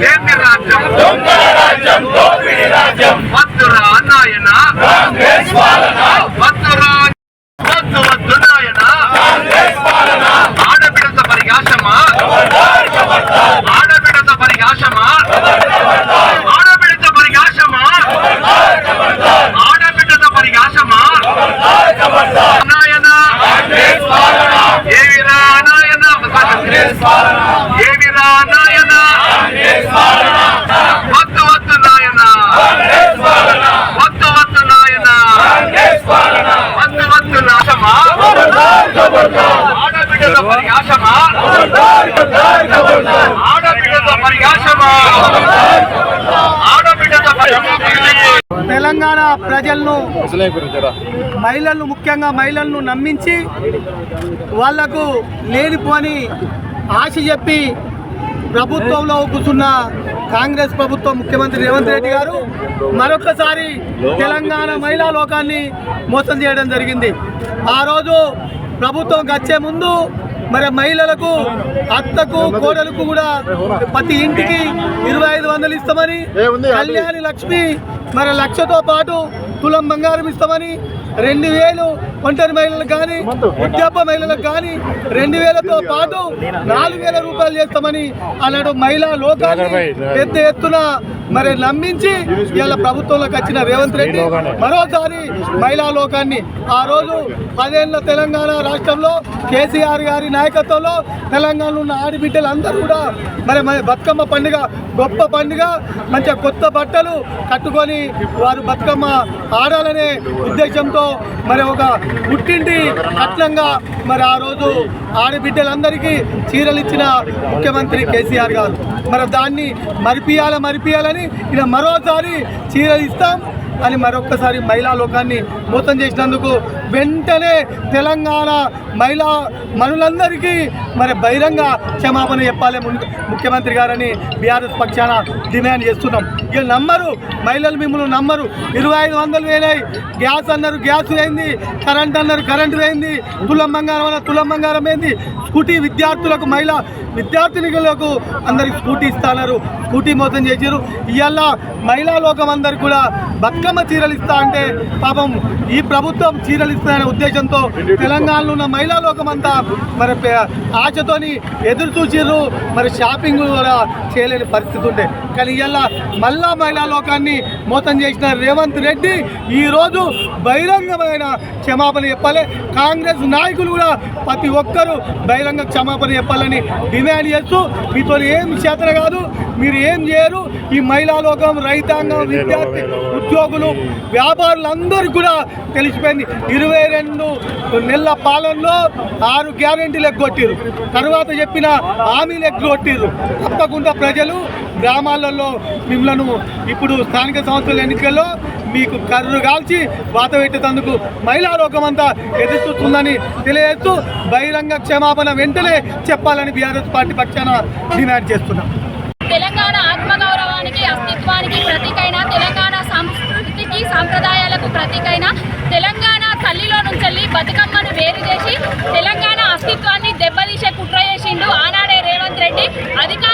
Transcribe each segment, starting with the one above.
ಕೇಂದ್ರ ರಾಜ್ಯಂ ದೊಂಗಲ ರಾಜ್ಯಂ ದೋಪಿಡಿ ರಾಜ್ಯಂ ಮತ್ತು ಅನ್ನಾಯನ ಕಾಂಗ್ರೆಸ್ ಪಾಲನ ಮತ್ತು ಮತ್ತು ಮತ್ತು ನಾಯನ ಕಾಂಗ್ರೆಸ್ ಪಾಲನ ಆಡಬಿಡದ ಪರಿಗಾಶಮ ಆಡಬಿಡದ ಪರಿಗಾಶಮ ಆಡಬಿಡದ ಪರಿಗಾಶಮ ಆಡಬಿಡದ ಪರಿಗಾಶಮ ನಾಯನ తెలంగాణ ప్రజలను మహిళలను ముఖ్యంగా మహిళలను నమ్మించి వాళ్ళకు లేనిపోని ఆశ చెప్పి ప్రభుత్వంలో కూర్చున్న కాంగ్రెస్ ప్రభుత్వం ముఖ్యమంత్రి రేవంత్ రెడ్డి గారు మరొకసారి తెలంగాణ మహిళా లోకాన్ని మోసం చేయడం జరిగింది. ఆ రోజు ప్రభుత్వం వచ్చే ముందు మరి మహిళలకు అత్తకు కోడలకు కూడా ప్రతి ఇంటికి ఇరవై ఐదు వందలు ఇస్తామని కళ్యాణి లక్ష్మి మరి లక్షతో పాటు తులం బంగారం ఇస్తామని రెండు వేలు ఒంటరి మహిళలకు కానీ వృద్ధాప్య మహిళలకు కానీ రెండు వేలతో పాటు నాలుగు వేల రూపాయలు చేస్తామని అలాంటి మహిళా లోకాన్ని పెద్ద ఎత్తున మరి నమ్మించి ఇవాళ ప్రభుత్వంలోకి వచ్చిన రేవంత్ రెడ్డి మరోసారి మహిళా లోకాన్ని. ఆ రోజు పదేళ్ళ తెలంగాణ రాష్ట్రంలో కేసీఆర్ గారి నాయకత్వంలో తెలంగాణలో ఉన్న ఆడబిడ్డలందరూ కూడా మరి బతుకమ్మ పండుగ గొప్ప పండుగ మంచిగా కొత్త బట్టలు కట్టుకొని వారు బతుకమ్మ ఆడాలనే ఉద్దేశంతో మరి ఒక పుట్టింటి కట్నంగా మరి ఆ రోజు ఆడబిడ్డలందరికీ చీరలు ఇచ్చిన ముఖ్యమంత్రి కేసీఆర్ గారు. మరి దాన్ని మరిపియాల మరిపియాలని ఇలా మరోసారి చీరలు ఇస్తాం అని మరొక్కసారి మహిళా లోకాన్ని మోసం చేసినందుకు వెంటనే తెలంగాణ మహిళా మనులందరికీ మరి బహిరంగ క్షమాపణ చెప్పాలి ముఖ్యమంత్రి గారని బీఆర్ఎస్ పక్షాన డిమాండ్ చేస్తున్నాం. ఇక నమ్మరు మహిళలు మిమ్మల్ని నమ్మరు. ఇరవై ఐదు వందలు వేలాయి గ్యాస్ అన్నారు గ్యాస్ వేయింది కరెంట్ అన్నారు కరెంట్ వేయింది తులం బంగారం అన్నారు తులం బంగారం ఏంది స్కూటీ విద్యార్థులకు మహిళా విద్యార్థినిలకు అందరికి స్కూటీ ఇస్తున్నారు స్కూటీ మోసం చేసారు ఇవాళ మహిళా లోకం అందరు కూడా బతుకమ్మ చీరలు ఇస్తా అంటే పాపం ఈ ప్రభుత్వం చీరలు ఇస్తాయనే ఉద్దేశంతో తెలంగాణలో ఉన్న మహిళా లోకం అంతా మరి పే- ఆశతోని ఎదురు చూసిర్రు. మరి షాపింగ్ కూడా చేయలేని పరిస్థితి ఉండే. కానీ ఇలా మళ్ళా మహిళా లోకాన్ని మోసం చేసిన రేవంత్ రెడ్డి ఈరోజు బహిరంగమైన క్షమాపణ చెప్పాలి. కాంగ్రెస్ నాయకులు కూడా ప్రతి ఒక్కరూ బహిరంగ క్షమాపణ చెప్పాలని డిమాండ్ చేస్తూ మీతో ఏం చేతన కాదు మీరు ఏం చేయరు. ఈ మహిళా లోకం రైతాంగం విద్యార్థి ఉద్యోగులు వ్యాపారులందరూ కూడా తెలిసిపోయింది. ఇరవై రెండు నెలల పాలనలో ఆరు గ్యారంటీలు ఎగ్గొట్టిరు. తర్వాత చెప్పిన హామీలు ఎగ్గొట్టిరు. తప్పకుండా ప్రజలు గ్రామాలలో మిమ్మలను ఇప్పుడు స్థానిక సంస్థల ఎన్నికల్లో మీకు కర్రు కాల్చి వాత పెట్టేందుకు మహిళా రోగం అంతా ఎదురుస్తుందని తెలియజేస్తూ బహిరంగ క్షమాపణ వెంటనే చెప్పాలని బీఆర్ఎస్ పార్టీ పక్షాన డిమాండ్ చేస్తున్నాం. బతుకమ్మను వేరు చేసి తెలంగాణ అస్తిత్వాన్ని దెబ్బతీసే కుట్ర చేసిండు ఆనాడే రేవంత్ రెడ్డి. అధికారులు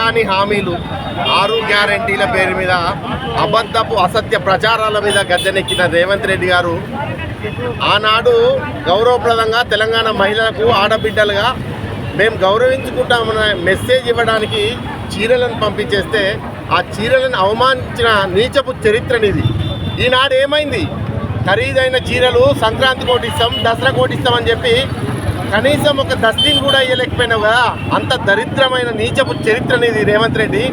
కాని హామీలు ఆరు గ్యారంటీల పేరు మీద అబద్ధపు అసత్య ప్రచారాల మీద గద్దెనెక్కిన రేవంత్ రెడ్డి గారు ఆనాడు గౌరవప్రదంగా తెలంగాణ మహిళలకు ఆడబిడ్డలుగా మేము గౌరవించుకుంటామన్న మెసేజ్ ఇవ్వడానికి చీరలను పంపించేస్తే ఆ చీరలను అవమానించిన నీచపు చరిత్రనిది. ఈనాడు ఏమైంది? ఖరీదైన చీరలు సంక్రాంతి కోటిస్తాం దసరా కోటిస్తాం అని చెప్పి కనీసం ఒక దస్తీని కూడా ఇవ్వలేకపోయినావు కదా? అంత దరిద్రమైన నీచపు చరిత్ర నీది రేవంత్ రెడ్డి.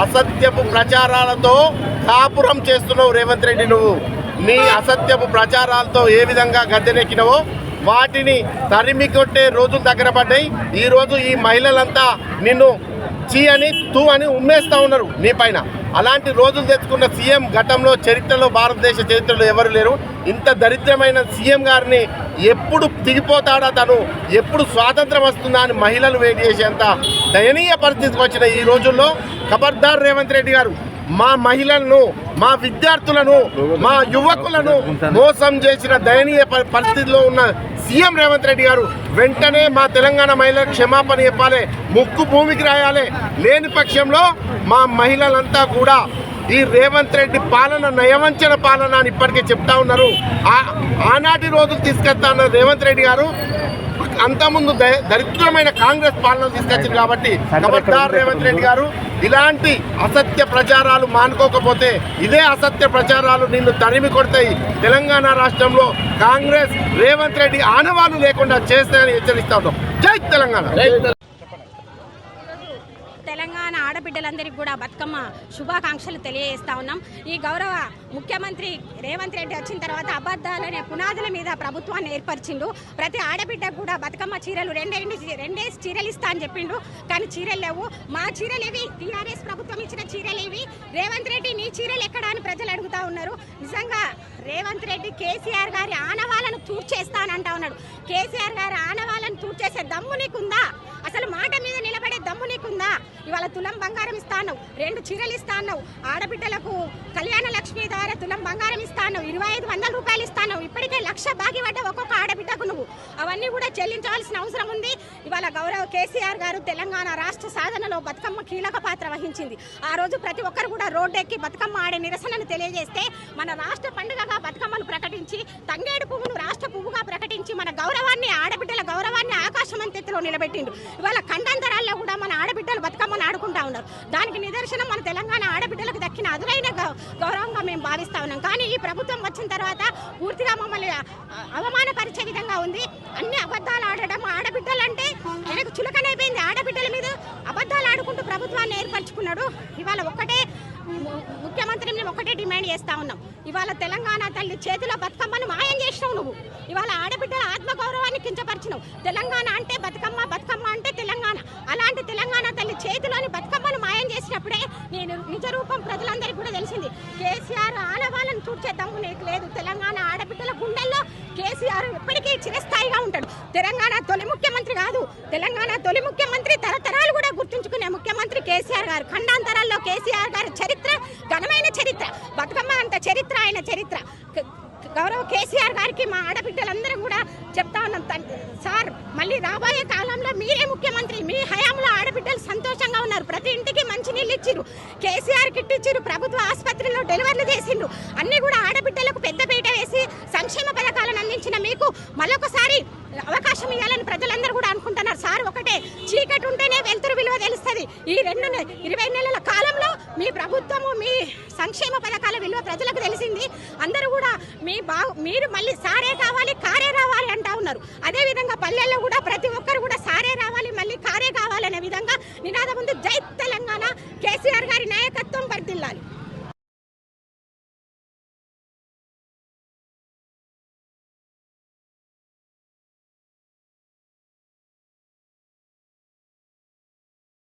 అసత్యపు ప్రచారాలతో కాపురం చేస్తున్నావు రేవంత్ రెడ్డి నువ్వు. నీ అసత్యపు ప్రచారాలతో ఏ విధంగా గద్దెనెక్కినవో వాటిని తరిమి కొట్టే రోజులు దగ్గర పడ్డాయి. ఈరోజు ఈ మహిళలంతా నిన్ను చీ అని తూ అని ఉమ్మేస్తా ఉన్నారు నీ పైన. అలాంటి రోజులు తెచ్చుకున్న సీఎం గతంలో చరిత్రలో భారతదేశ చరిత్రలో ఎవరు లేరు. ఇంత దరిద్రమైన సీఎం గారిని ఎప్పుడు దిగిపోతాడా తను? ఎప్పుడు స్వాతంత్రం వస్తుందా అని మహిళలు వెయిట్ చేసేంత దయనీయ పరిస్థితికి వచ్చిన ఈ రోజుల్లో ఖబర్దార్ రేవంత్ రెడ్డి గారు మా మహిళలను మా విద్యార్థులను మా యువకులను మోసం చేసిన దయనీయ పరిస్థితిలో ఉన్న సీఎం రేవంత్ రెడ్డి గారు వెంటనే మా తెలంగాణ మహిళలకు క్షమాపణ చెప్పాలి ముక్కు భూమికి రాయాలి. లేని పక్షంలో మా మహిళలంతా కూడా ఈ రేవంత్ రెడ్డి పాలన నయవంచన పాలన అని ఇప్పటికే చెప్తా ఉన్నారు. ఆ- ఆనాటి రోజులు తీసుకెళ్తా ఉన్న రేవంత్ రెడ్డి గారు. అంతకుముందు ద- దరిద్రమైన కాంగ్రెస్ పాలన తీసుకొచ్చింది కాబట్టి ఖబర్దార్ రేవంత్ రెడ్డి గారు ఇలాంటి అసత్య ప్రచారాలు మానుకోకపోతే ఇదే అసత్య ప్రచారాలు నిన్ను తరిమి కొడతాయి. తెలంగాణ రాష్ట్రంలో కాంగ్రెస్ రేవంత్ రెడ్డి ఆనవాళ్ళు లేకుండా చేస్తాయని హెచ్చరిస్తా ఉన్నాం. జై తెలంగాణ. తెలంగాణ. ఆడబిడ్డలందరికీ కూడా బతుకమ్మ శుభాకాంక్షలు తెలియజేస్తా ఉన్నాం. ఈ గౌరవ ముఖ్యమంత్రి రేవంత్ రెడ్డి వచ్చిన తర్వాత అబద్ధాలనే పునాదుల మీద ప్రభుత్వాన్ని ఏర్పరిచిండు. ప్రతి ఆడబిడ్డకు కూడా బతుకమ్మ చీరలు రెండే రెండే చీరలు ఇస్తా అని చెప్పిండు. కానీ చీరలు లేవు. మా చీరలు ఇవి టీఆర్ఎస్ ప్రభుత్వం ఇచ్చిన చీరలు ఇవి రేవంత్ రెడ్డి నీ చీరలు ఎక్కడ అని ప్రజలు అడుగుతా ఉన్నారు. నిజంగా రేవంత్ రెడ్డి కేసీఆర్ గారి ఆనవాళ్ళను తూర్చేస్తానంటా ఉన్నాడు. కేసీఆర్ గారి ఆనవాళ్ళను తులం బంగారం ఇస్తాను. రెండు చీరలు ఇస్తాను. ఆడబిడ్డలకు కళ్యాణ లక్ష్మి ద్వారా తులం బంగారం ఇస్తాను. ఇరవై ఐదు వందల రూపాయలు ఇస్తాను. ఇప్పటికే లక్ష బాగి పడ్డ ఒక్కొక్క ఆడబిడ్డకు నువ్వు. అవన్నీ కూడా చెల్లించాల్సిన అవసరం ఉంది. ఇవాళ గౌరవ కేసీఆర్ గారు తెలంగాణ రాష్ట్ర సాధనలో బతుకమ్మ కీలక పాత్ర వహించింది. ఆ రోజు ప్రతి ఒక్కరు కూడా రోడ్డెక్కి బతుకమ్మ ఆడే నిరసనను తెలియజేస్తే మన రాష్ట్ర పండుగగా బతుకమ్మను ప్రకటించి తంగేడు పువ్వును రాష్ట్ర పువ్వుగా ప్రకటించి మన గౌరవాన్ని ఆడబిడ్డల గౌరవాన్ని ఆకాశమంతెత్తులో నిలబెట్టిండు. ఇవాళ ఖండాంతరాల్లో కూడా మన ఆడబిడ్డలు బతుకమ్మను ఆడుకుంటా ఉన్నారు. దానికి నిదర్శనం మన తెలంగాణ ఆడబిడ్డలకు దక్కిన అదురైన గౌ- గౌరవంగా మేము భావిస్తా ఉన్నాం. కానీ ఈ ప్రభుత్వం వచ్చిన తర్వాత పూర్తిగా మమ్మల్ని అవమానపరిచే విధంగా ఉంది. అన్ని అబద్ధాలు ఆడడం ఆడబిడ్డలంటే ఆయనకు చులకనైపోయింది ఆడబిడ్డల మీద అబద్ధాలు ఆడుకుంటూ ప్రభుత్వాన్ని ఏర్పరచుకున్నాడు. ఇవాళ ఒక్కటే ముఖ్యమంత్రి మేము ఒకటే డిమాండ్ చేస్తా ఉన్నాం. ఇవాళ తెలంగాణ తల్లి చేతిలో బతుకమ్మను మాయం చేసినావు నువ్వు. ఇవాళ ఆడబిడ్డల ఆత్మగౌరవాన్ని కించపరిచినావు తెలంగాణ అంటే బతుకమ్మ బతుకమ్మ అంటే తెలంగాణ అలాంటి తెలంగాణ తల్లి చేతిలోని బతుకమ్మను మాయం చేసినప్పుడే నేను నిజ రూపం ప్రజలందరికీ నీకు లేదు. తెలంగాణ ఆడబిడ్డల గుండెల్లో కేసీఆర్ ఎప్పటికీ చిరస్థాయిగా ఉంటాడు. తెలంగాణ తొలి ముఖ్యమంత్రి కాదు. తెలంగాణ తొలి ముఖ్యమంత్రి తరతరాలు కూడా గుర్తుంచుకునే ముఖ్యమంత్రి కేసీఆర్ గారు. ఖండాంతరాల్లో కేసీఆర్ గారి చరిత్ర ఘనమైన చరిత్ర బతుకమ్మ అంత చరిత్ర ఆయన చరిత్ర. గౌరవ కేసీఆర్ గారికి మా ఆడబిడ్డలందరం కూడా చెప్తా ఉన్నాం. సార్ మళ్ళీ రాబోయే కాలంలో మీరే ముఖ్యమంత్రి. మీ హయాంలో ఆడబిడ్డలు సంతోషంగా ఉన్నారు. ప్రతి ఇంటికి మంచి నీళ్ళు ఇచ్చిరు మీ బా మీరు మళ్ళీ సారే కావాలి కారే రావాలి అంటా ఉన్నారు. అదేవిధంగా పల్లెల్లో కూడా ప్రతి ఒక్కరు కూడా సారే రావాలి మళ్ళీ కారే కావాలనే విధంగా నినాదం ముందు జై తెలంగాణ. కేసీఆర్ గారి నాయకత్వం పరిదిల్లాలి